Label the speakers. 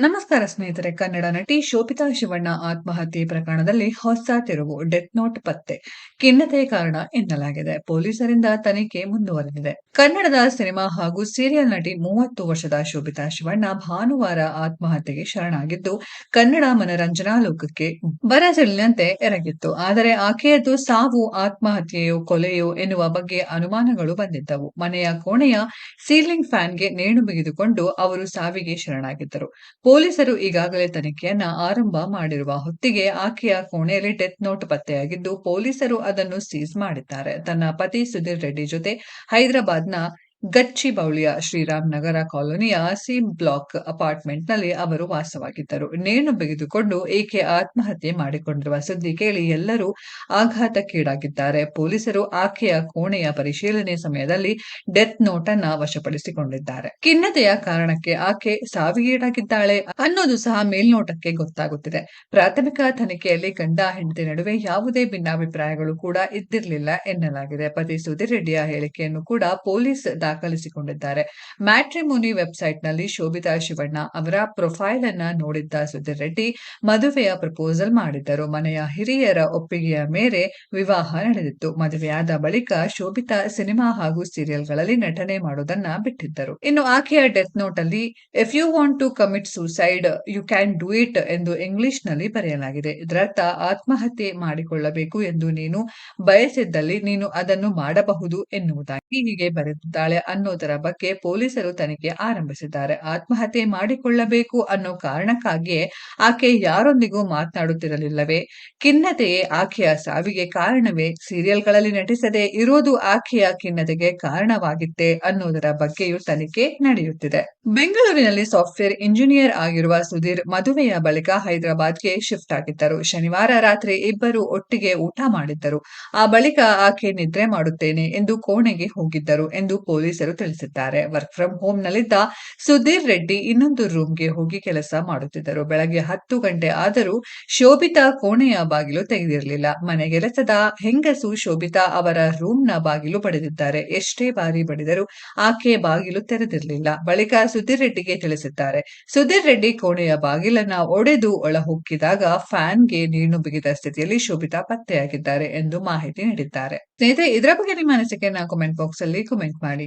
Speaker 1: ನಮಸ್ಕಾರ ಸ್ನೇಹಿತರೆ, ಕನ್ನಡ ನಟಿ ಶೋಭಿತಾ ಶಿವಣ್ಣ ಆತ್ಮಹತ್ಯೆ ಪ್ರಕರಣದಲ್ಲಿ ಹೊಸ ತಿರುವು, ಡೆತ್ ನೋಟ್ ಪತ್ತೆ. ಖಿನ್ನತೆ ಕಾರಣ ಎನ್ನಲಾಗಿದೆ. ಪೊಲೀಸರಿಂದ ತನಿಖೆ ಮುಂದುವರೆದಿದೆ. ಕನ್ನಡದ ಸಿನಿಮಾ ಹಾಗೂ ಸೀರಿಯಲ್ ನಟಿ ಮೂವತ್ತು ವರ್ಷದ ಶೋಭಿತಾ ಶಿವಣ್ಣ ಭಾನುವಾರ ಆತ್ಮಹತ್ಯೆಗೆ ಶರಣಾಗಿದ್ದು, ಕನ್ನಡ ಮನರಂಜನಾ ಲೋಕಕ್ಕೆ ಬರಸಿಳಿನಂತೆ ಎರಗಿತ್ತು. ಆದರೆ ಆಕೆಯದ್ದು ಸಾವು, ಆತ್ಮಹತ್ಯೆಯೋ, ಕೊಲೆಯೋ ಎನ್ನುವ ಬಗ್ಗೆ ಅನುಮಾನಗಳು ಬಂದಿದ್ದವು. ಮನೆಯ ಕೋಣೆಯ ಸೀಲಿಂಗ್ ಫ್ಯಾನ್ಗೆ ನೇಣು ಬಿಗಿದುಕೊಂಡು ಅವರು ಸಾವಿಗೆ ಶರಣಾಗಿದ್ದರು. ಪೊಲೀಸರು ಈಗಾಗಲೇ ತನಿಖೆಯನ್ನ ಆರಂಭ ಮಾಡಿರುವ ಹೊತ್ತಿಗೆ ಆಕೆಯ ಕೋಣೆಯಲ್ಲಿ ಡೆತ್ ನೋಟ್ ಪತ್ತೆಯಾಗಿದ್ದು ಪೊಲೀಸರು ಅದನ್ನು ಸೀಸ್ ಮಾಡಿದ್ದಾರೆ. ತನ್ನ ಪತಿ ಸುಧೀರ್ ರೆಡ್ಡಿ ಜೊತೆ ಹೈದರಾಬಾದ್ನ ಗಚ್ಚಿಬೌಳಿಯ ಶ್ರೀರಾಮ್ ನಗರ ಕಾಲೋನಿಯ ಸಿ ಬ್ಲಾಕ್ ಅಪಾರ್ಟ್ಮೆಂಟ್ನಲ್ಲಿ ಅವರು ವಾಸವಾಗಿದ್ದರು. ನೇಣು ಬಿಗಿದುಕೊಂಡು ಏಕೆ ಆತ್ಮಹತ್ಯೆ ಮಾಡಿಕೊಂಡಿರುವ ಸುದ್ದಿ ಕೇಳಿ ಎಲ್ಲರೂ ಆಘಾತಕ್ಕೀಡಾಗಿದ್ದಾರೆ. ಪೊಲೀಸರು ಆಕೆಯ ಕೋಣೆಯ ಪರಿಶೀಲನೆ ಸಮಯದಲ್ಲಿ ಡೆತ್ ನೋಟ್ ಅನ್ನ ವಶಪಡಿಸಿಕೊಂಡಿದ್ದಾರೆ. ಖಿನ್ನತೆಯ ಕಾರಣಕ್ಕೆ ಆಕೆ ಸಾವಿಗೀಡಾಗಿದ್ದಾಳೆ ಅನ್ನೋದು ಸಹ ಮೇಲ್ನೋಟಕ್ಕೆ ಗೊತ್ತಾಗುತ್ತಿದೆ. ಪ್ರಾಥಮಿಕ ತನಿಖೆಯಲ್ಲಿ ಗಂಡ ಹೆಂಡತಿ ನಡುವೆ ಯಾವುದೇ ಭಿನ್ನಾಭಿಪ್ರಾಯಗಳು ಕೂಡ ಇದ್ದಿರಲಿಲ್ಲ ಎನ್ನಲಾಗಿದೆ. ಪತಿ ಸುಧೀರ್ ರೆಡ್ಡಿಯ ಹೇಳಿಕೆಯನ್ನು ಕೂಡ ಪೊಲೀಸ್ ದಾಖಲಿಸಿಕೊಂಡಿದ್ದಾರೆ. ಮ್ಯಾಟ್ರಿಮೋನಿ ವೆಬ್ಸೈಟ್ನಲ್ಲಿ ಶೋಭಿತಾ ಶಿವಣ್ಣ ಅವರ ಪ್ರೊಫೈಲ್ ಅನ್ನ ನೋಡಿದ್ದ ಸುಧೀರ್ ರೆಡ್ಡಿ ಮದುವೆಯ ಪ್ರಪೋಸಲ್ ಮಾಡಿದ್ದರು. ಮನೆಯ ಹಿರಿಯರ ಒಪ್ಪಿಗೆಯ ಮೇರೆ ವಿವಾಹ ನಡೆದಿತ್ತು. ಮದುವೆಯಾದ ಬಳಿಕ ಶೋಭಿತಾ ಸಿನಿಮಾ ಹಾಗೂ ಸೀರಿಯಲ್ಗಳಲ್ಲಿ ನಟನೆ ಮಾಡುವುದನ್ನ ಬಿಟ್ಟಿದ್ದರು. ಇನ್ನು ಆಕೆಯ ಡೆತ್ ನೋಟ್ ಅಲ್ಲಿ if you want to commit suicide you can do it ಎಂದು ಇಂಗ್ಲಿಷ್ನಲ್ಲಿ ಬರೆಯಲಾಗಿದೆ. ಇದರರ್ಥ, ಆತ್ಮಹತ್ಯೆ ಮಾಡಿಕೊಳ್ಳಬೇಕು ಎಂದು ನೀನು ಬಯಸಿದ್ದಲ್ಲಿ ನೀನು ಅದನ್ನು ಮಾಡಬಹುದು ಎನ್ನುವುದಾಗಿ ಹೀಗೆ ಬರೆದಿದ್ದಾಳೆ. ಅನ್ನೋದರ ಬಗ್ಗೆ ಪೊಲೀಸರು ತನಿಖೆ ಆರಂಭಿಸಿದ್ದಾರೆ. ಆತ್ಮಹತ್ಯೆ ಮಾಡಿಕೊಳ್ಳಬೇಕು ಅನ್ನೋ ಕಾರಣಕ್ಕಾಗಿಯೇ ಆಕೆ ಯಾರೊಂದಿಗೂ ಮಾತನಾಡುತ್ತಿರಲಿಲ್ಲವೇ? ಖಿನ್ನತೆಯೇ ಆಕೆಯ ಸಾವಿಗೆ ಕಾರಣವೇ? ಸೀರಿಯಲ್ಗಳಲ್ಲಿ ನಟಿಸದೆ ಇರೋದು ಆಕೆಯ ಖಿನ್ನತೆಗೆ ಕಾರಣವಾಗಿತ್ತೆ ಅನ್ನೋದರ ಬಗ್ಗೆಯೂ ತನಿಖೆ ನಡೆಯುತ್ತಿದೆ. ಬೆಂಗಳೂರಿನಲ್ಲಿ ಸಾಫ್ಟ್ವೇರ್ ಇಂಜಿನಿಯರ್ ಆಗಿರುವ ಸುಧೀರ್ ಮದುವೆಯ ಬಳಿಕ ಹೈದರಾಬಾದ್ಗೆ ಶಿಫ್ಟ್ ಆಗಿದ್ದರು. ಶನಿವಾರ ರಾತ್ರಿ ಇಬ್ಬರು ಒಟ್ಟಿಗೆ ಊಟ ಮಾಡಿದ್ದರು. ಆ ಬಳಿಕ ಆಕೆ ನಿದ್ರೆ ಮಾಡುತ್ತೇನೆ ಎಂದು ಕೋಣೆಗೆ ಹೋಗಿದ್ದರು ಎಂದು ಪೊಲೀಸರು ತಿಳಿಸಿದ್ದಾರೆ. ವರ್ಕ್ ಫ್ರಮ್ ಹೋಮ್ ನಲ್ಲಿದ್ದ ಸುಧೀರ್ ರೆಡ್ಡಿ ಇನ್ನೊಂದು ರೂಮ್ಗೆ ಹೋಗಿ ಕೆಲಸ ಮಾಡುತ್ತಿದ್ದರು. ಬೆಳಗ್ಗೆ ಹತ್ತು ಗಂಟೆ ಆದರೂ ಶೋಭಿತಾ ಕೋಣೆಯ ಬಾಗಿಲು ತೆಗೆದಿರಲಿಲ್ಲ. ಮನೆಗೆಲಸದ ಹೆಂಗಸು ಶೋಭಿತಾ ಅವರ ರೂಮ್ನ ಬಾಗಿಲು ಪಡೆದಿದ್ದಾರೆ ಎಷ್ಟೇ ಬಾರಿ ಬಡಿದರೂ ಆಕೆ ಬಾಗಿಲು ತೆರೆದಿರಲಿಲ್ಲ. ಬಳಿಕ ಸುಧೀರ್ ರೆಡ್ಡಿಗೆ ತಿಳಿಸಿದ್ದಾರೆ. ಸುಧೀರ್ ರೆಡ್ಡಿ ಕೋಣೆಯ ಬಾಗಿಲನ್ನ ಒಡೆದು ಒಳಹೊಕ್ಕಿದಾಗ ಫ್ಯಾನ್ಗೆ ನೀರು ಬಿಗಿದ ಸ್ಥಿತಿಯಲ್ಲಿ ಶೋಭಿತಾ ಪತ್ತೆಯಾಗಿದ್ದಾರೆ ಎಂದು ಮಾಹಿತಿ ನೀಡಿದ್ದಾರೆ. ಸ್ನೇಹಿತರೆ, ಇದರ ಬಗ್ಗೆ ನಿಮ್ಮ ಅನಿಸಿಕೆಯನ್ನ ಕಮೆಂಟ್ ಬಾಕ್ಸ್ ಅಲ್ಲಿ ಕಮೆಂಟ್ ಮಾಡಿ.